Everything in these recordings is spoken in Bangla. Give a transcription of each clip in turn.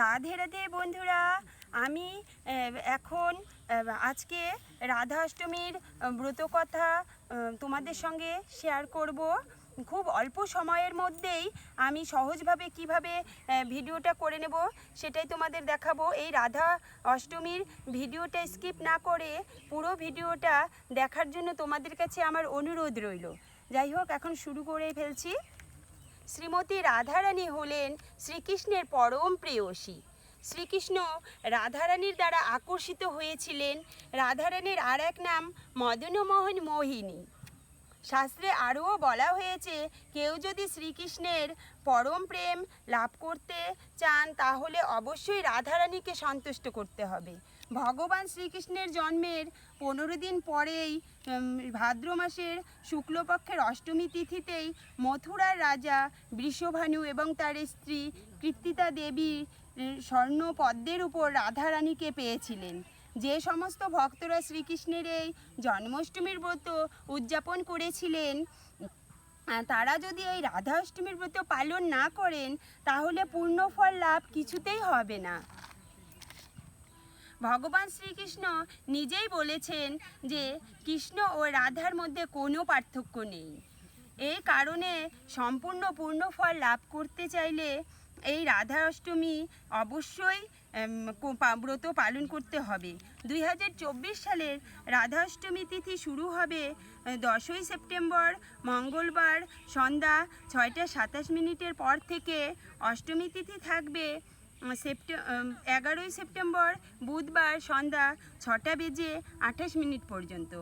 রাধে রাধে বন্ধুরা, আমি এখন আজকে রাধা অষ্টমীর ব্রতকথা তোমাদের সঙ্গে শেয়ার করব। খুব অল্প সময়ের মধ্যেই আমি সহজভাবে কীভাবে ভিডিওটা করে নেব সেটাই তোমাদের দেখাবো। এই রাধা অষ্টমীর ভিডিওটা স্কিপ না করে পুরো ভিডিওটা দেখার জন্য তোমাদের কাছে আমার অনুরোধ রইল। যাই হোক, এখন শুরু করে ফেলছি। শ্রীমতী রাধারানী হলেন শ্রীকৃষ্ণের পরম প্রেয়সী। শ্রীকৃষ্ণ রাধারানীর দ্বারা আকর্ষিত হয়েছিলেন রাধারানীর আর এক নাম মদনমোহন মোহিনী। শাস্ত্রে আরও বলা হয়েছে, কেউ যদি শ্রীকৃষ্ণের পরম প্রেম লাভ করতে চান, তাহলে অবশ্যই রাধারানীকে সন্তুষ্ট করতে হবে। ভগবান শ্রীকৃষ্ণের জন্মের পনেরো দিন পরেই ভাদ্র মাসের শুক্লপক্ষের অষ্টমী তিথিতেই মথুরার রাজা বৃষভানু এবং তার স্ত্রী কৃত্তিতা দেবী স্বর্ণ পদ্মের উপর রাধারানীকে পেয়েছিলেন। যে সমস্ত ভক্তরা শ্রীকৃষ্ণের এই জন্মাষ্টমীর ব্রত উদযাপন করেছিলেন তারা যদি এই রাধা অষ্টমীর ব্রত পালন না করেন, তাহলে পূর্ণ ফল লাভ কিছুতেই হবে না। ভগবান শ্রীকৃষ্ণ নিজেই বলেছেন যে কৃষ্ণ ও রাধার মধ্যে কোনো পার্থক্য নেই। এই কারণে সম্পূর্ণ পূর্ণ ফল লাভ করতে চাইলে এই রাধা অষ্টমী অবশ্যই ব্রত পালন করতে হবে। দুই হাজার চব্বিশ সালের রাধা অষ্টমী তিথি শুরু হবে দশই সেপ্টেম্বর, মঙ্গলবার সন্ধ্যা ছয়টা সাতাশ মিনিটের পর থেকে অষ্টমী তিথি থাকবে। সেপ্টে এগারোই সেপ্টেম্বর বুধবার সন্ধ্যা ছটা বেজে আঠাশ মিনিট পর্যন্ত।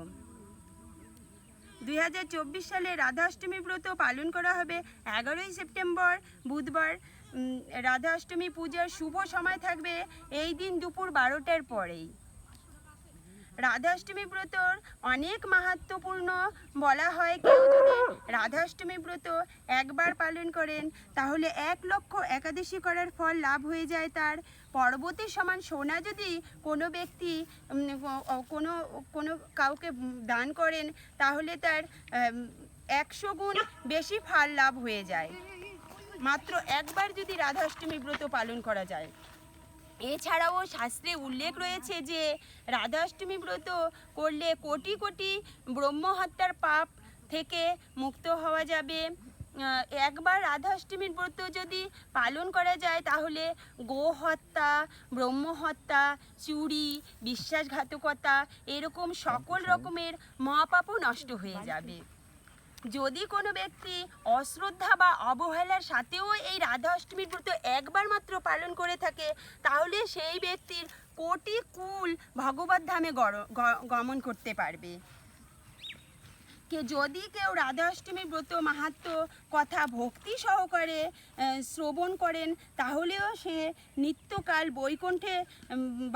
দু হাজার চব্বিশ সালে রাধা অষ্টমী ব্রত পালন করা হবে এগারোই সেপ্টেম্বর, বুধবার রাধাষ্টমী রাধা অষ্টমী পূজার শুভ সময় থাকবে এই দিন দুপুর বারোটার পরেই। রাধাষ্টমী ব্রতর অনেক মাহাত্মপূর্ণ বলা হয়। কেউ যদি রাধাষ্টমী ব্রত একবার পালন করেন, তাহলে এক লক্ষ একাদশী করার ফল লাভ হয়ে যায় তার। পর্বতের সমান সোনা যদি কোনো ব্যক্তি কোনো কোনো কাউকে দান করেন, তাহলে তার একশো গুণ বেশি ফল লাভ হয়ে যায়। মাত্র একবার যদি রাধাষ্টমী ব্রত পালন করা যায়। এছাড়াও শাস্ত্রে উল্লেখ রয়েছে যে রাধাষ্টমী ব্রত করলে কোটি কোটি ব্রহ্মহত্যার পাপ থেকে মুক্ত হওয়া যাবে। একবার রাধাষ্টমীর ব্রত যদি পালন করা যায় তাহলে গোহত্যা ব্রহ্মহত্যা চুরি বিশ্বাসঘাতকতা এরকম সকল রকমের মহাপাপও নষ্ট হয়ে যাবে। যদি কোনো ব্যক্তি অশ্রদ্ধা বা অবহেলার সাথেও এই রাধা অষ্টমীর ব্রত একবার মাত্র পালন করে থাকে, তাহলে সেই ব্যক্তির কোটি কুল ভগবত ধামে গমন করতে পারবে। কে যদি কেউ রাধা অষ্টমীর ব্রত মাহাত্ম কথা ভক্তি সহকারে শ্রবণ করেন, তাহলেও সে নিত্যকাল বৈকুণ্ঠে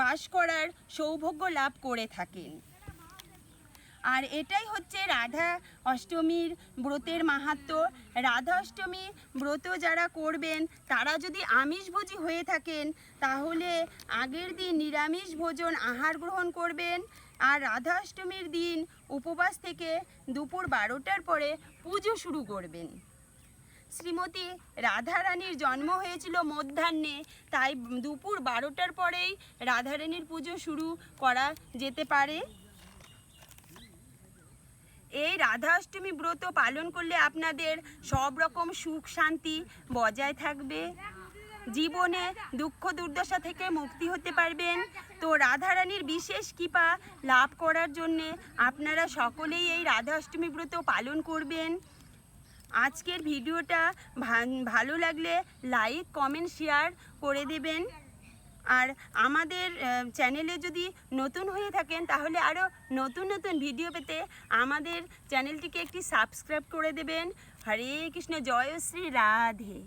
বাস করার সৌভাগ্য লাভ করে থাকেন। আর এটাই হচ্ছে রাধা অষ্টমীর ব্রতের মাহাত্ম রাধা অষ্টমী ব্রত যারা করবেন, তারা যদি আমিষভোজী হয়ে থাকেন, তাহলে আগের দিন নিরামিষ ভোজন আহার গ্রহণ করবেন। আর রাধা অষ্টমীর দিন উপবাস থেকে দুপুর বারোটার পরে পুজো শুরু করবেন। শ্রীমতী রাধারানীর জন্ম হয়েছিল মধ্যাহ্নে, তাই দুপুর বারোটার পরেই রাধারানীর পুজো শুরু করা যেতে পারে। এই রাধা অষ্টমী ব্রত পালন করলে আপনাদের সব রকম সুখ শান্তি বজায় থাকবে। জীবনে দুঃখ দুর্দশা থেকে মুক্তি হতে পারবেন। তো রাধারানীর বিশেষ কৃপা লাভ করার জন্যে আপনারা সকলেই এই রাধা অষ্টমী ব্রত পালন করবেন। আজকের ভিডিওটা ভালো লাগলে লাইক কমেন্ট শেয়ার করে দেবেন। আর আমাদের চ্যানেলে যদি নতুন হয়ে থাকেন, তাহলে আরও নতুন নতুন ভিডিও পেতে আমাদের চ্যানেলটিকে একটি সাবস্ক্রাইব করে দেবেন। হরে কৃষ্ণ, জয় শ্রী রাধে।